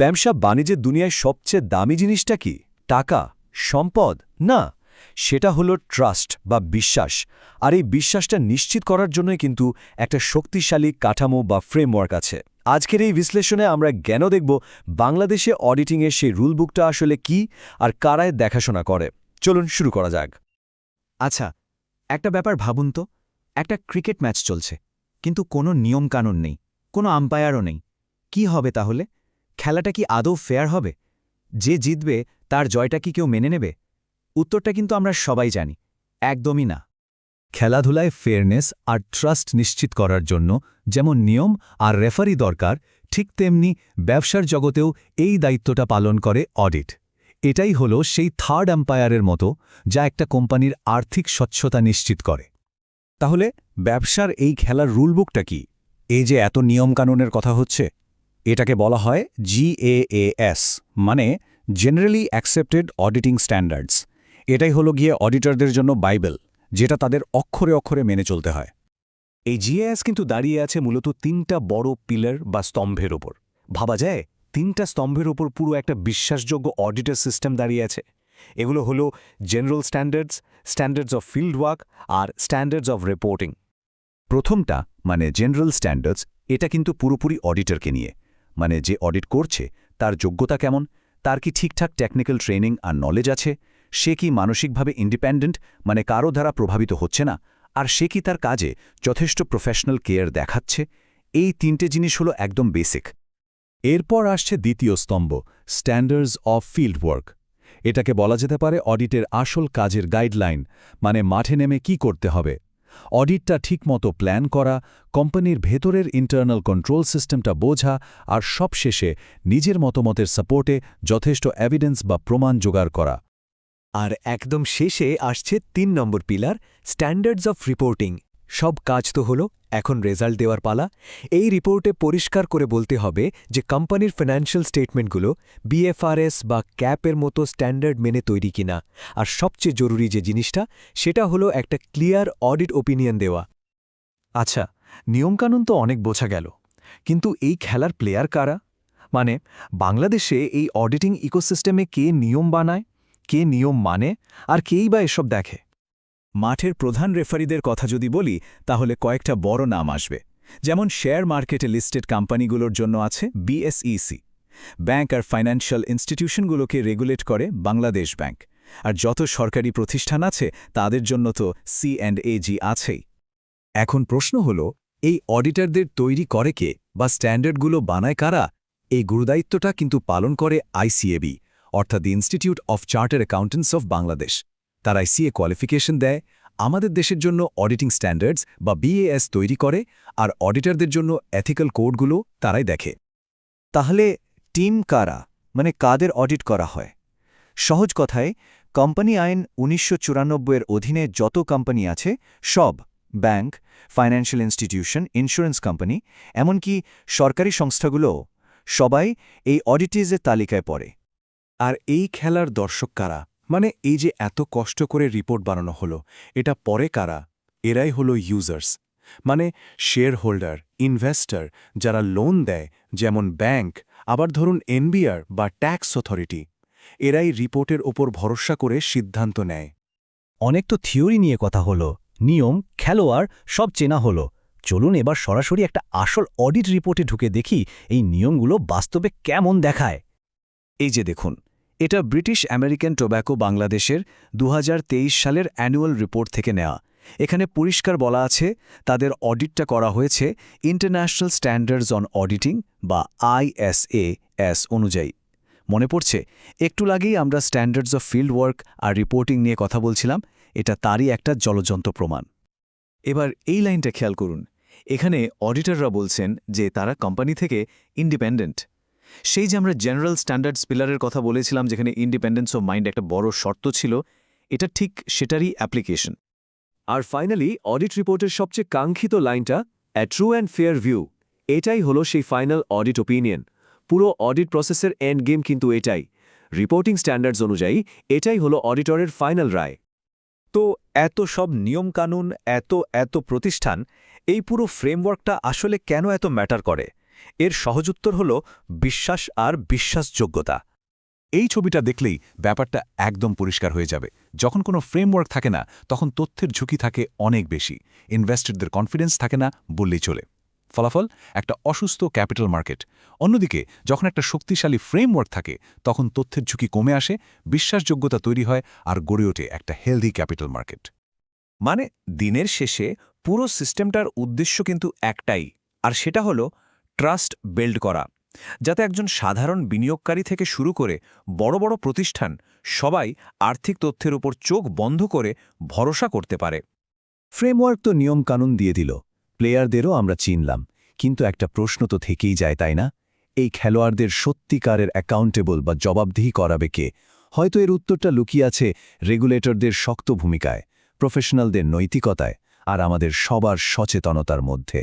ব্যবসা বাণিজ্যের দুনিয়ায় সবচেয়ে দামি জিনিসটা কি? টাকা? সম্পদ? না। সেটা হলো ট্রাস্ট বা বিশ্বাস। আর এই বিশ্বাসটা নিশ্চিত করার জন্যই কিন্তু একটা শক্তিশালী কাঠামো বা ফ্রেমওয়ার্ক আছে। আজকের এই বিশ্লেষণে আমরা জ্ঞানও দেখব বাংলাদেশে অডিটিংয়ের সেই রুলবুকটা আসলে কি আর কারায় দেখাশোনা করে? চলুন শুরু করা যাক। আচ্ছা একটা ব্যাপার ভাবুন তো। একটা ক্রিকেট ম্যাচ চলছে, কিন্তু কোনো নিয়মকানুন নেই, কোনো আম্পায়ারও নেই। কি হবে তাহলে? খেলাটা কি আদৌ ফেয়ার হবে? যে জিতবে, তার জয়টা কি কেউ মেনে নেবে? উত্তরটা কিন্তু আমরা সবাই জানি, একদমই না। খেলাধুলায় ফেয়ারনেস আর ট্রাস্ট নিশ্চিত করার জন্য যেমন নিয়ম আর রেফারি দরকার, ঠিক তেমনি ব্যবসার জগতেও এই দায়িত্বটা পালন করে অডিট এটাই হলো সেই থার্ড এম্পায়ারের মতো যা একটা কোম্পানির আর্থিক স্বচ্ছতা নিশ্চিত করে। তাহলে ব্যবসার এই খেলার রুলবুকটা কি? এই যে এত নিয়মকানুনের কথা হচ্ছে এটাকে বলা হয় জিএএএস মানে জেনারেলি অ্যাকসেপ্টেড অডিটিং স্ট্যান্ডার্ডস এটাই হলো গিয়ে অডিটরদের জন্য বাইবেল, যেটা তাদের অক্ষরে অক্ষরে মেনে চলতে হয়। এই জিএএস কিন্তু দাঁড়িয়ে আছে মূলত তিনটা বড় পিলার বা স্তম্ভের ওপর। ভাবা যায়, তিনটা স্তম্ভের ওপর পুরো একটা বিশ্বাসযোগ্য অডিটার সিস্টেম দাঁড়িয়ে আছে। এগুলো হলো general standards standards of field work R standards of reporting প্রথমটা মানে জেনারেল স্ট্যান্ডার্ডস এটা কিন্তু পুরোপুরি অডিটরকে নিয়ে। মানে যে অডিট করছে, তার যোগ্যতা কেমন, তার কি ঠিকঠাক টেকনিক্যাল ট্রেনিং আর নলেজ আছে, সে কি মানসিকভাবে ইন্ডিপেন্ডেন্ট মানে কারও দ্বারা প্রভাবিত হচ্ছে না, আর সে কি তার কাজে যথেষ্ট প্রফেশনাল কেয়ার দেখাচ্ছে, এই তিনটে জিনিস হলো একদম বেসিক এরপর আসছে দ্বিতীয় স্তম্ভ স্ট্যান্ডার্ডস অফ ফিল্ড ওয়ার্ক এটাকে বলা যেতে পারে অডিটের আসল কাজের গাইডলাইন মানে মাঠে নেমে কি করতে হবে। অডিটটা ঠিকমতো প্ল্যান করা, কোম্পানির ভেতরের ইন্টারনাল কন্ট্রোল সিস্টেমটা বোঝা আর সবশেষে নিজের মতামতের সাপোর্টে যথেষ্ট এভিডেন্স বা প্রমাণ জোগাড় করা। আর একদম শেষে আসছে তিন নম্বর পিলার স্ট্যান্ডার্ডস অফ রিপোর্টিং সব কাজ তো হলো এখন রেজাল্ট দেওয়ার পালা। এই রিপোর্টে পরিষ্কার করে বলতে হবে যে কোম্পানির ফিনান্সিয়াল স্টেটমেন্টগুলো বিএফআরএস বা ক্যাপের মতো স্ট্যান্ডার্ড মেনে তৈরি কিনা। আর সবচেয়ে জরুরি যে জিনিসটা, সেটা হলো একটা ক্লিয়ার অডিট ওপিনিয়ন দেওয়া। আচ্ছা নিয়মকানুন তো অনেক বোঝা গেল। কিন্তু এই খেলার প্লেয়ার কারা? মানে বাংলাদেশে এই অডিটিং ইকোসিস্টেমে কে নিয়ম বানায়, কে নিয়ম মানে আর কেই বা এসব দেখে? মাঠের প্রধান রেফারিদের কথা যদি বলি, তাহলে কয়েকটা বড় নাম আসবে। যেমন শেয়ার মার্কেটে লিস্টেড কোম্পানিগুলোর জন্য আছে বিএসইসি ব্যাংক আর ফাইন্যান্সিয়াল ইনস্টিটিউশনগুলোকে রেগুলেট করে বাংলাদেশ ব্যাংক। আর যত সরকারি প্রতিষ্ঠান আছে, তাদের জন্য তো সি অ্যান্ড এজি আছেই। এখন প্রশ্ন হল, এই অডিটারদের তৈরি করে কে বা স্ট্যান্ডার্ডগুলো বানায় কারা? এই গুরুদায়িত্বটা কিন্তু পালন করে আইসিএবি অর্থাৎ the institute of chartered accountants of Bangladesh. তারা আইসিএ কোয়ালিফিকেশন দেয়, আমাদের দেশের জন্য অডিটিং স্ট্যান্ডার্ডস বা বিএএস তৈরি করে আর অডিটরদের জন্য এথিক্যাল কোডগুলো তারাই দেখে। তাহলে টিম কারা? মানে কাদের অডিট করা হয়? সহজ কথায় কোম্পানি আইন উনিশশো এর অধীনে যত কোম্পানি আছে, সব bank financial institution insurance company এমনকি সরকারি সংস্থাগুলোও সবাই এই অডিটিজের তালিকায় পড়ে। আর এই খেলার দর্শক কারা? মানে এই যে এত কষ্ট করে রিপোর্ট বানানো হলো এটা পরে কারা? এরাই হলো ইউজার্স মানে শেয়ার হোল্ডার ইনভেস্টর যারা লোন দেয় যেমন ব্যাংক আবার ধরুন এনবিআর বা ট্যাক্স অথরিটি এরাই রিপোর্টের ওপর ভরসা করে সিদ্ধান্ত নেয়। অনেক তো থিওরি নিয়ে কথা হলো নিয়ম খেলোয়াড় সব চেনা হলো। চলুন এবার সরাসরি একটা আসল অডিট রিপোর্টে ঢুকে দেখি এই নিয়মগুলো বাস্তবে কেমন দেখায়। এই যে দেখুন এটা ব্রিটিশ আমেরিকান টোব্যাকো বাংলাদেশের দু হাজার তেইশ সালের অ্যানুয়াল রিপোর্ট থেকে নেওয়া এখানে পরিষ্কার বলা আছে, তাদের অডিটটা করা হয়েছে ইন্টারন্যাশনাল স্ট্যান্ডার্ডস অন অডিটিং বা আইএসএ এস অনুযায়ী। মনে পড়ছে, একটু লাগেই আমরা স্ট্যান্ডার্ডস অফ ফিল্ড ওয়ার্ক আর রিপোর্টিং নিয়ে কথা বলছিলাম, এটা তারই একটা জলজন্ত প্রমাণ। এবার এই লাইনটা খেয়াল করুন, এখানে অডিটররা বলছেন যে তারা কোম্পানি থেকে ইন্ডিপেন্ডেন্ট। সেই যে আমরা জেনারেল স্ট্যান্ডার্ডস পিলারের কথা বলেছিলাম, যেখানে ইন্ডিপেন্ডেন্স অফ মাইন্ড একটা বড় শর্ত ছিল, এটা ঠিক সেটারই অ্যাপ্লিকেশন আর ফাইনালি অডিট রিপোর্টের সবচেয়ে কাঙ্ক্ষিত লাইনটা a true and fair view এটাই হলো সেই ফাইনাল অডিট ওপিনিয়ন পুরো অডিট প্রসেসের এন্ড গেম কিন্তু এটাই। রিপোর্টিং স্ট্যান্ডার্ডস অনুযায়ী, এটাই হলো অডিটরের ফাইনাল রায়। তো এত সব নিয়মকানুন, এত এত প্রতিষ্ঠান, এই পুরো ফ্রেমওয়ার্কটা আসলে কেন এত ম্যাটার করে? এর সহজোত্তর হল বিশ্বাস আর বিশ্বাসযোগ্যতা। এই ছবিটা দেখলেই ব্যাপারটা একদম পরিষ্কার হয়ে যাবে। যখন কোনো ফ্রেমওয়ার্ক থাকে না, তখন তথ্যের ঝুঁকি থাকে অনেক বেশি। ইনভেস্টরদের কনফিডেন্স থাকে না বললেই চলে। ফলাফল, একটা অসুস্থ ক্যাপিটাল মার্কেট অন্যদিকে, যখন একটা শক্তিশালী ফ্রেমওয়ার্ক থাকে, তখন তথ্যের ঝুঁকি কমে আসে, বিশ্বাসযোগ্যতা তৈরি হয় আর গড়ে ওঠে একটা হেলদি ক্যাপিটাল মার্কেট মানে দিনের শেষে পুরো সিস্টেমটার উদ্দেশ্য কিন্তু একটাই, আর সেটা হলো ট্রাস্ট বিল্ড করা, যাতে একজন সাধারণ বিনিয়োগকারী থেকে শুরু করে বড় বড় প্রতিষ্ঠান সবাই আর্থিক তথ্যের উপর চোখ বন্ধ করে ভরসা করতে পারে। ফ্রেমওয়ার্ক তো নিয়মকানুন দিয়ে দিল, প্লেয়ারদেরও আমরা চিনলাম, কিন্তু একটা প্রশ্ন তো থেকেই যায়, তাই না? এই খেলোয়াড়দের সত্যিকারের অ্যাকাউন্টেবল বা জবাবদিহি করাবে কে? হয়তো এর উত্তরটা লুকিয়ে আছে রেগুলেটরদের শক্ত ভূমিকায় প্রফেশনালদের নৈতিকতায় আর আমাদের সবার সচেতনতার মধ্যে।